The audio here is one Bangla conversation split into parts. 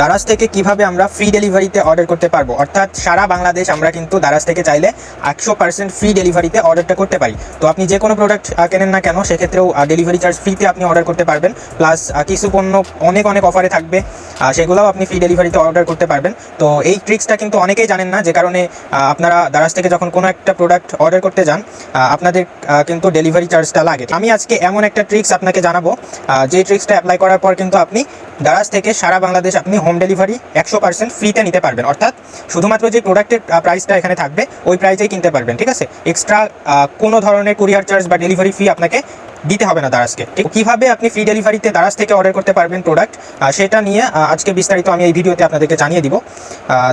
দারাজ থেকে কীভাবে আমরা ফ্রি ডেলিভারিতে অর্ডার করতে পারব? অর্থাৎ সারা বাংলাদেশ আমরা কিন্তু দারাজ থেকে চাইলে একশো পার্সেন্ট ফ্রি ডেলিভারিতে অর্ডারটা করতে পারি। তো আপনি যে কোনো প্রোডাক্ট কেনেন না কেন, সেক্ষেত্রেও ডেলিভারি চার্জ ফ্রিতে আপনি অর্ডার করতে পারবেন। প্লাস কিছু পণ্য অনেক অনেক অফারে থাকবে। সেগুলোও আপনি ফ্রি ডেলিভারিতে অর্ডার করতে পারবেন। তো এই ট্রিক্সটা কিন্তু অনেকেই জানেন না, যে কারণে আপনারা দারাজ থেকে যখন কোনো একটা প্রোডাক্ট অর্ডার করতে যান আপনাদের কিন্তু ডেলিভারি চার্জটা লাগে। আমি আজকে এমন একটা ট্রিক্স আপনাকে জানাব যে ট্রিক্সটা অ্যাপ্লাই করার পর কিন্তু আপনি দারাজ থেকে সারা বাংলাদেশ আপনি হোম ডেলিভারি একশো পার্সেন্ট ফ্রিতে নিতে পারবেন। অর্থাৎ শুধুমাত্র যে প্রোডাক্টের প্রাইসটা এখানে থাকবে, ওই প্রাইসেই কিনতে পারবেন, ঠিক আছে? এক্সট্রা কোনো ধরনের কুরিয়ার চার্জ বা ডেলিভারি ফি আপনাকে দিতে হবে না দারাজকে, ঠিক? কীভাবে আপনি ফ্রি ডেলিভারিতে দারাজ থেকে অর্ডার করতে পারবেন প্রোডাক্ট সেটা নিয়ে আজকে বিস্তারিত আমি এই ভিডিওতে আপনাদেরকে জানিয়ে দিব।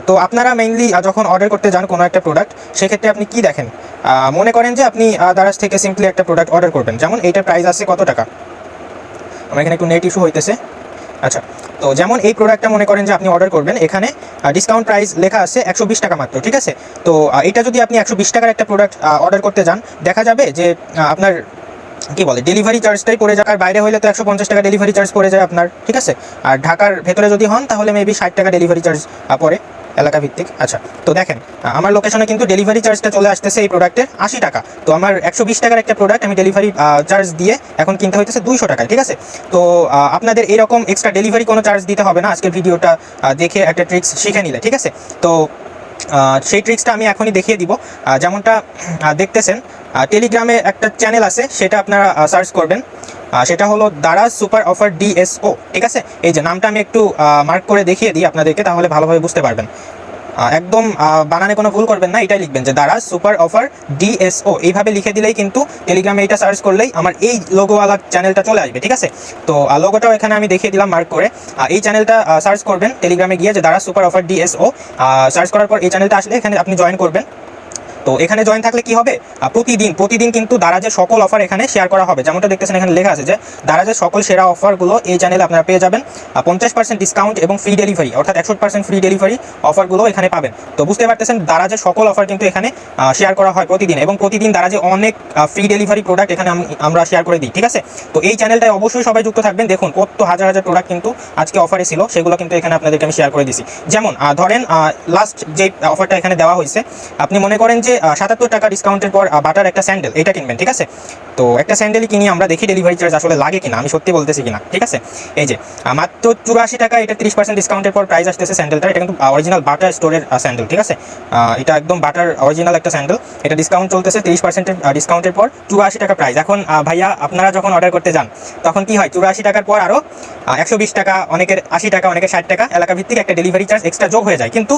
তো আপনারা মেইনলি যখন অর্ডার করতে যান কোনো একটা প্রোডাক্ট সেক্ষেত্রে আপনি কি দেখেন? মনে করেন যে আপনি দারাজ থেকে সিম্পলি একটা প্রোডাক্ট অর্ডার করবেন। যেমন এইটার প্রাইস আছে কত টাকা? আমার এখানে একটু নেট ইস্যু হইতেছে। আচ্ছা তো যেমন এই প্রোডাক্টটা মনে করেন যে আপনি অর্ডার করবেন, এখানে ডিসকাউন্ট প্রাইস লেখা আছে একশো বিশ টাকা মাত্র, ঠিক আছে? তো এটা যদি আপনি একশো বিশ টাকার একটা প্রোডাক্ট অর্ডার করতে যান, দেখা যাবে যে আপনার, কি বলে ডেলিভারি চার্জটাই পড়ে যায় আর বাইরে হলে তো একশো পঞ্চাশ টাকা ডেলিভারি চার্জ পড়ে যায় আপনার, ঠিক আছে? আর ঢাকার ভেতরে যদি হন, তাহলে মেবি ষাট টাকা ডেলিভারি চার্জ পড়ে। এলাকা ভিত্তিক আচ্ছা তো দেখেন, আমার লোকেশনে কিন্তু ডেলিভারি চার্জটা চলে আসতেছে এই প্রোডাক্টের আশি টাকা। তো আমার একশো বিশ টাকার একটা প্রোডাক্ট আমি ডেলিভারি চার্জ দিয়ে এখন কিনতে হইতেছে দুইশো টাকায়, ঠিক আছে? তো আপনাদের এরকম এক্সট্রা ডেলিভারি কোনো চার্জ দিতে হবে না, আজকের ভিডিওটা দেখে একটা ট্রিক্স শিখে নিলে, ঠিক আছে? তো সেই ট্রিক্সটা আমি এখনই দেখিয়ে দিব। যেমনটা দেখতেছেন টেলিগ্রামে একটা চ্যানেল আছে, সেটা আপনারা সার্চ করবেন। সেটা হলো দারাজ সুপার অফার ডিএসও। ঠিক আছে? এই যে নামটা আমি একটু মার্ক করে দেখিয়ে দিই আপনাদেরকে, তাহলে ভালোভাবে বুঝতে পারবেন। একদম বানানে কোনো ভুল করবেন না, এটাই লিখবেন যে দারাজ সুপার অফার ডিএসও। এইভাবে লিখে দিলেই কিন্তু টেলিগ্রামে এটা সার্চ করলেই আমার এই লোগোওয়ালা চ্যানেলটা চলে আসবে, ঠিক আছে? তো লোগোটাও এখানে আমি দেখিয়ে দিলাম মার্ক করে। এই চ্যানেলটা সার্চ করবেন টেলিগ্রামে গিয়ে যে Daraz super offer DSO. Search করার পর এই চ্যানেলটা আসলে এখানে আপনি জয়েন করবেন। তো এখানে জয়েন থাকলে কি হবে? প্রতিদিন প্রতিদিন কিন্তু দারাজের সকল অফার এখানে শেয়ার করা হবে। যেমনটা দেখতেছেন, এখানে লেখা আছে যে, দারাজের সকল সেরা অফারগুলো এই চ্যানেলে আপনারা পেয়ে যাবেন। পঞ্চাশ পার্সেন্ট ডিসকাউন্ট এবং ফ্রি ডেলিভারি অর্থাৎ একশো পার্সেন্ট ফ্রি ডেলিভারি অফারগুলো এখানে পাবেন। তো বুঝতে পারতেছেন, দারাজের সকল অফার কিন্তু এখানে শেয়ার করা হয় প্রতিদিন এবং প্রতিদিন দারাজে অনেক ফ্রি ডেলিভারি প্রোডাক্ট এখানে আমরা শেয়ার করে দিই, ঠিক আছে? তো এই চ্যানেলটায় অবশ্যই সবাই যুক্ত থাকবেন। দেখুন, কত হাজার হাজার প্রোডাক্ট কিন্তু আজকে অফারে ছিল, সেগুলো কিন্তু এখানে আপনাদেরকে আমি শেয়ার করে দিছি। যেমন ধরেন লাস্ট যে অফারটা এখানে দেওয়া হয়েছে, আপনি মনে করেন যে সাতাত্তর টাকা ডিসকাউন্টের পর বাটার একটা স্যান্ডেল এটা কিনবেন, ঠিক আছে? তো একটা স্যান্ডেলই কিনি আমরা, দেখি ডেলিভারি চার্জ আসলে লাগে কিনা, আমি সত্যি বলতেছি কিনা, ঠিক আছে? এই যে মাত্র চুরাশি টাকা, এটা তিরিশ পার্সেন্ট ডিসকাউন্টের পর প্রাইস আসতেছে স্যান্ডেলটা এটা কিন্তু অরিজিনাল বাটার স্টোরের স্যান্ডেল ঠিক আছে? এটা একদম বাটার অরিজিনাল একটা স্যান্ডেল এটা ডিসকাউন্ট চলতেছে তিরিশ পার্সেন্টের ডিসকাউন্টের পর চুরাশি টাকা প্রাইস এখন ভাইয়া, আপনারা যখন অর্ডার করতে যান, তখন কি হয়, চুরাশি টাকার পর আরও একশো বিশ টাকা, অনেকের আশি টাকা অনেকের ষাট টাকা এলাকা ভিত্তিক একটা ডেলিভারি চার্জ এক্সট্রা যোগ হয়ে যায়। কিন্তু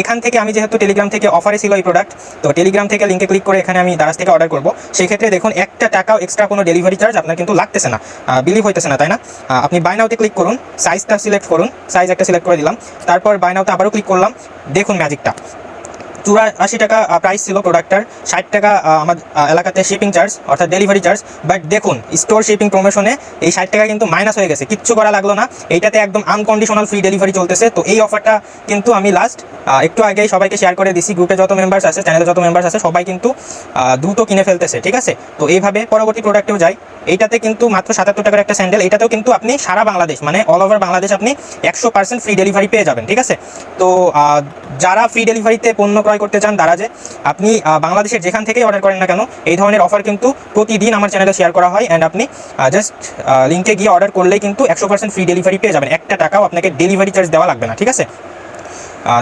এখান থেকে আমি যেহেতু টেলিগ্রাম থেকে অফারে ছিল এই প্রোডাক্ট তো টেলিগ্রাম থেকে লিঙ্কে ক্লিক করে এখানে আমি দারাজ থেকে অর্ডার করব। সেক্ষেত্রে দেখুন, একটা টাকাও এক্সট্রা কোনো ডেলিভারি চার্জ আপনার কিন্তু লাগতেছে না। বিলিভ হইতেছে না, তাই না? আপনি বাইনাউতে ক্লিক করুন সাইজটা সিলেক্ট করুন সাইজ একটা সিলেক্ট করে দিলাম। তারপর বাইনাউতে আবারও ক্লিক করলাম। দেখুন ম্যাজিকটা চুরাশি টাকা প্রাইস ছিল প্রোডাক্টটার ষাট টাকা আমার এলাকাতে শিপিং চার্জ অর্থাৎ ডেলিভারি চার্জ বাট দেখুন স্টোর শিপিং প্রমোশনে এই ষাট টাকা কিন্তু মাইনাস হয়ে গেছে। কিচ্ছু করা লাগল না। এইটাতে একদম আনকন্ডিশনাল ফ্রি ডেলিভারি চলতেছে। তো এই অফারটা কিন্তু আমি লাস্ট একটু আগেই সবাইকে শেয়ার করে দিছি। গ্রুপে যত মেম্বার্স আছে চ্যানেলে যত মেম্বার্স আছে, সবাই কিন্তু দ্রুত কিনে ফেলতেছে, ঠিক আছে? তো এইভাবে পরবর্তী প্রোডাক্টেও যাই। এইটাতে কিন্তু মাত্র সাতাত্তর টাকার একটা স্যান্ডেল এটাতেও কিন্তু আপনি সারা বাংলাদেশ মানে অল ওভার বাংলাদেশ আপনি একশো পার্সেন্ট ফ্রি ডেলিভারি পেয়ে যাবেন, ঠিক আছে? তো যারা ফ্রি ডেলিভারিতে পণ্য করতে চান দারাজে আপনি বাংলাদেশের যেখান থেকেই অর্ডার করেন না কেন, এই ধরনের অফার কিন্তু প্রতিদিন আমার চ্যানেলে শেয়ার করা হয় অ্যান্ড আপনি জাস্ট লিঙ্কে গিয়ে অর্ডার করলেই কিন্তু একশো পার্সেন্ট ফ্রি ডেলিভারি পেয়ে যাবেন। একটা টাকাও আপনাকে ডেলিভারি চার্জ দেওয়া লাগবে না, ঠিক আছে?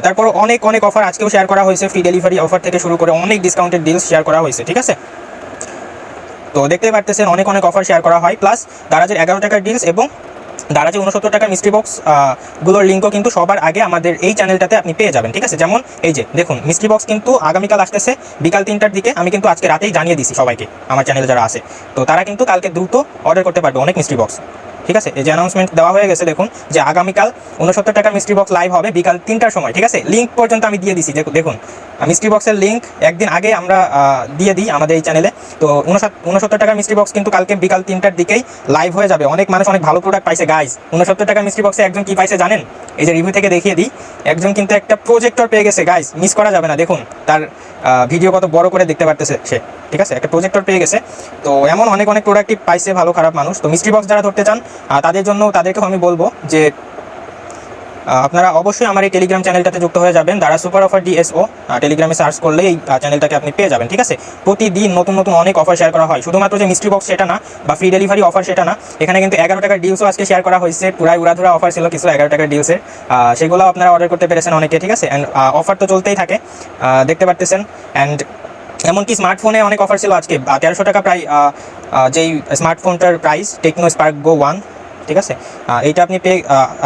তারপর অনেক অনেক অফার আজকেও শেয়ার করা হয়েছে ফ্রি ডেলিভারি অফার থেকে শুরু করে অনেক ডিসকাউন্টেড ডিলস শেয়ার করা হয়েছে, ঠিক আছে? তো দেখতে পারতেছেন অনেক অনেক অফার শেয়ার করা হয় প্লাস দারাজের এগারো টাকার ডিলস এবং দারাজে উনসত্তর টাকার মিস্ট্রি বক্সগুলোর লিঙ্কও কিন্তু সবার আগে আমাদের এই চ্যানেলটাতে আপনি পেয়ে যাবেন, ঠিক আছে? যেমন এই যে, দেখুন মিস্ট্রি বক্স কিন্তু আগামীকাল আসতেছে, বিকাল তিনটার দিকে। আমি কিন্তু আজকে রাতেই জানিয়ে দিছি সবাইকে, আমার চ্যানেল যারা আছে। তো তারা কিন্তু কালকে দ্রুত অর্ডার করতে পারবে অনেক মিস্ট্রি বক্স ঠিক আছে? এই যে অ্যানাউন্সমেন্ট দেওয়া হয়ে গেছে, দেখুন, যে আগামীকাল উনসত্তর টাকার মিস্ট্রি বক্স লাইভ হবে বিকাল তিনটার সময়, ঠিক আছে? লিঙ্ক পর্যন্ত আমি দিয়ে দিছি, দেখুন মিস্ট্রি বক্সের লিঙ্ক একদিন আগে আমরা দিয়ে দিই আমাদের এই চ্যানেলে তো উনসত্তর টাকার মিস্ট্রি বক্স কিন্তু কালকে বিকাল তিনটার দিকেই লাইভ হয়ে যাবে। অনেক মানুষ অনেক ভালো প্রোডাক্ট পাইছে গাইজ উনসত্তর টাকার মিস্ট্রি বক্সে একজন কি পাইছে জানেন? এই যে রিভিউ থেকে দেখিয়ে দিই। একজন কিন্তু একটা প্রজেক্টর পেয়ে গেছে গাইজ মিস করা যাবে না, দেখুন। তার ভিডিও কত বড় করে দেখতে পারতেছে সে, ঠিক আছে? একটা প্রজেক্টর পেয়ে গেছে। তো এমন অনেক অনেক প্রোডাক্টই পাইছে, ভালো, খারাপ মানুষ। তো মিস্ট্রি বক্স যারা ধরতে চান তাদের জন্য তাদেরকেও আমি বলব যে আপনারা অবশ্যই আমার এই টেলিগ্রাম চ্যানেলটাতে যুক্ত হয়ে যাবেন। দ্বারা সুপার অফার ডিএসও টেলিগ্রামে সার্চ করলে এই চ্যানেলটাকে আপনি পেয়ে যাবেন, ঠিক আছে? প্রতিদিন নতুন নতুন অনেক অফার শেয়ার করা হয়। শুধুমাত্র যে মিস্ট্রি বক্স সেটা না, বা ফ্রি ডেলিভারি অফার সেটা না, এখানে কিন্তু এগারো টাকার ডিলসও আজকে শেয়ার করা হয়েছে। পুরাই উড়াধুরা অফার ছিল কিছু এগারো টাকার ডিলসের সেগুলো আপনারা অর্ডার করতে পেরেছেন অনেকে, ঠিক আছে? অ্যান্ড অফার তো চলতেই থাকে দেখতে পারতেছেন। অ্যান্ড এমনকি স্মার্টফোনে অনেক অফার ছিল আজকে। তেরোশো টাকা প্রায় যেই স্মার্টফোনটার price Tecno Spark Go one ঠিক আছে? এইটা আপনি পে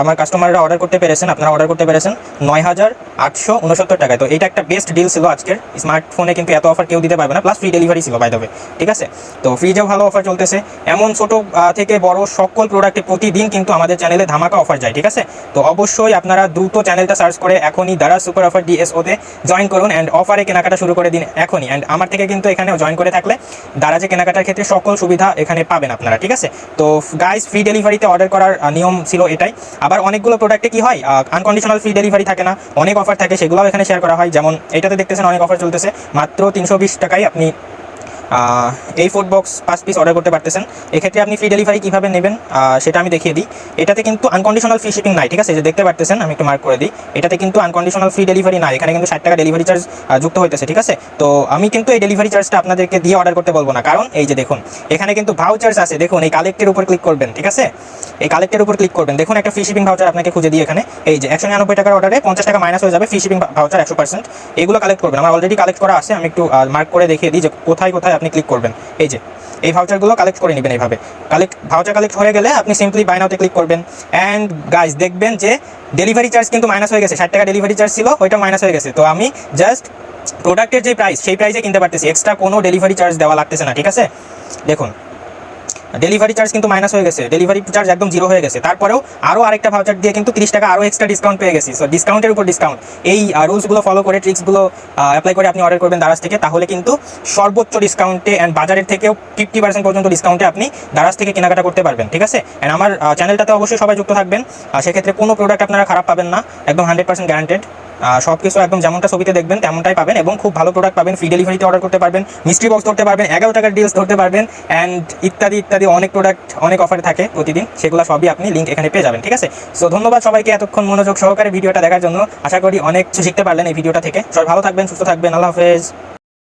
আমার কাস্টমাররা অর্ডার করতে পেরেছেন, আপনারা অর্ডার করতে পেরেছেন নয় হাজার আটশো উনসত্তর টাকায়। তো এটা একটা বেস্ট ডিল ছিল আজকের। স্মার্টফোনে কিন্তু এত অফার কেউ দিতে পারবে না প্লাস ফ্রি ডেলিভারি ছিল বাই দেবে ঠিক আছে? তো ফ্রিজেও ভালো অফার চলতেছে। এমন ছোট থেকে বড় সকল প্রোডাক্টে প্রতিদিন কিন্তু আমাদের চ্যানেলে ধামাকা অফার যায়, ঠিক আছে? তো অবশ্যই আপনারা দ্রুত চ্যানেলটা সার্চ করে এখনই দ্বারা সুপার অফার ডিএসওতে জয়েন করুন অ্যান্ড অফারে কেনাকাটা শুরু করে দিন এখনই। অ্যান্ড আমার থেকে কিন্তু এখানেও জয়েন করে থাকলে দ্বারা যে কেনাকাটার ক্ষেত্রে সকল সুবিধা এখানে পাবেন আপনারা, ঠিক আছে? তো গাইস ফ্রি ডেলিভারিতে অর্ডার করার নিয়ম ছিল এটাই। আবার অনেকগুলো প্রোডাক্টে কি হয় আনকন্ডিশনাল ফ্রি ডেলিভারি থাকে না, অনেক অফার থাকে, সেগুলোও এখানে শেয়ার করা হয়। যেমন এটাতে দেখতেছেন অনেক অফার চলতেছে, মাত্র তিনশো বিশ টাকায় আপনি এই ফুড বক্স পাঁচ পিস অর্ডার করতে পারতেছেন। এক্ষেত্রে আপনি ফ্রি ডেলিভারি কীভাবে নেবেন সেটা আমি দেখিয়ে দিই। এটাতে কিন্তু আনকন্ডিশনাল ফ্রি শিপিং নাই, ঠিক আছে? যে দেখতে পারতেছেন, আমি একটু মার্ক করে দিই। এটাতে কিন্তু আনকন্ডিশনাল ফ্রি ডেলিভারি নাই। এখানে কিন্তু ষাট টাকা ডেলিভারি চার্জ যুক্ত হইতেছে, ঠিক আছে? তো আমি কিন্তু এই ডেলিভারি চার্জটা আপনাদেরকে দিয়ে অর্ডার করতে বলব না। কারণ এই যে দেখুন, এখানে কিন্তু ভাউচার্স আছে। দেখুন, এই কালেক্টের উপর ক্লিক করবেন, ঠিক আছে? এই কালেক্টের উপর ক্লিক করবেন। দেখুন, একটা ফ্রি শিপিং ভাউচার আপনাকে খুঁজে দিয়ে এখানে। এই যে একশো নিরানব্বই টাকার অর্ডারে পঞ্চাশ টাকা মাইনাস হয়ে যাবে ফ্রি শিপিং ভাউচার একশো পার্সেন্ট এগুলো কালেক্ট করবেন। আমার অলরেডি কালেক্ট করা আছে। আমি একটু মার্ক করে দেখিয়ে দিই যে কোথায় কোথায় আপনি ক্লিক করবেন। এই যে, এই ভাউচারগুলো কালেক্ট করে নেবেন এইভাবে। কালেক্ট ভাউচার কালেক্ট হয়ে গেলে আপনি সিম্পলি বাইনাউতে ক্লিক করবেন। অ্যান্ড গাইজ দেখবেন যে ডেলিভারি চার্জ কিন্তু মাইনাস হয়ে গেছে। ষাট টাকা ডেলিভারি চার্জ ছিল, ওইটা মাইনাস হয়ে গেছে। তো আমি জাস্ট প্রোডাক্টের যে প্রাইস সেই প্রাইসে কিনতে পারতেছি। এক্সট্রা কোনো ডেলিভারি চার্জ দেওয়া লাগতেছে না, ঠিক আছে? দেখুন ডেলিভারি চার্জ কিন্তু মাইনাস হয়ে গেছে। ডেলিভারি চার্জ একদম জিরো হয়ে গেছে। তারপরেও আরও আরেকটা ভাউচার দিয়ে কিন্তু তিরিশ টাকা আরও এক্সট্রা ডিসকাউন্ট পেয়ে গেছি। সো ডিসকাউন্টের উপর ডিসকাউন্ট এই রুলসগুলো ফলো করে ট্রিক্সগুলো অ্যাপ্লাই করে আপনি অর্ডার করবেন দারাজ থেকে, তাহলে কিন্তু সর্বোচ্চ ডিসকাউন্টে অ্যান্ড বাজারের থেকেও ফিফটি পার্সেন্ট পর্যন্ত ডিসকাউন্টে আপনি দারাজ থেকে কেনাকাটা করতে পারবেন, ঠিক আছে? অ্যান্ড আমার চ্যানেলটাতে অবশ্যই সবাই যুক্ত থাকবেন। সেক্ষেত্রে কোনো প্রোডাক্ট আপনারা খারাপ পাবেন না। একদম হান্ড্রেড পার্সেন্ট গ্যারান্টেড সব কিছু একদম যেমনটা ছবিতে দেখবেন, তেমনটাই পাবেন এবং খুব ভালো প্রোডাক্ট পাবেন ফ্রি ডেলিভারিতে অর্ডার করতে পারবেন মিস্ট্রি বক্স ধরতে পারবেন, এগারো টাকার ডিলস ধরতে পারবেন অ্যান্ড ইত্যাদি ইত্যাদি অনেক প্রোডাক্ট অনেক অফার থাকে প্রতিদিন। সেগুলো সবই আপনি লিঙ্ক এখানে পেয়ে যাবেন, ঠিক আছে? সো ধন্যবাদ সবাইকে এতক্ষণ মনোযোগ সহকারে ভিডিওটা দেখার জন্য। আশা করি অনেক কিছু শিখতে পারলেন এই ভিডিওটা থেকে। সবাই ভালো থাকবেন, সুস্থ থাকবেন, আল্লাহ হাফেজ।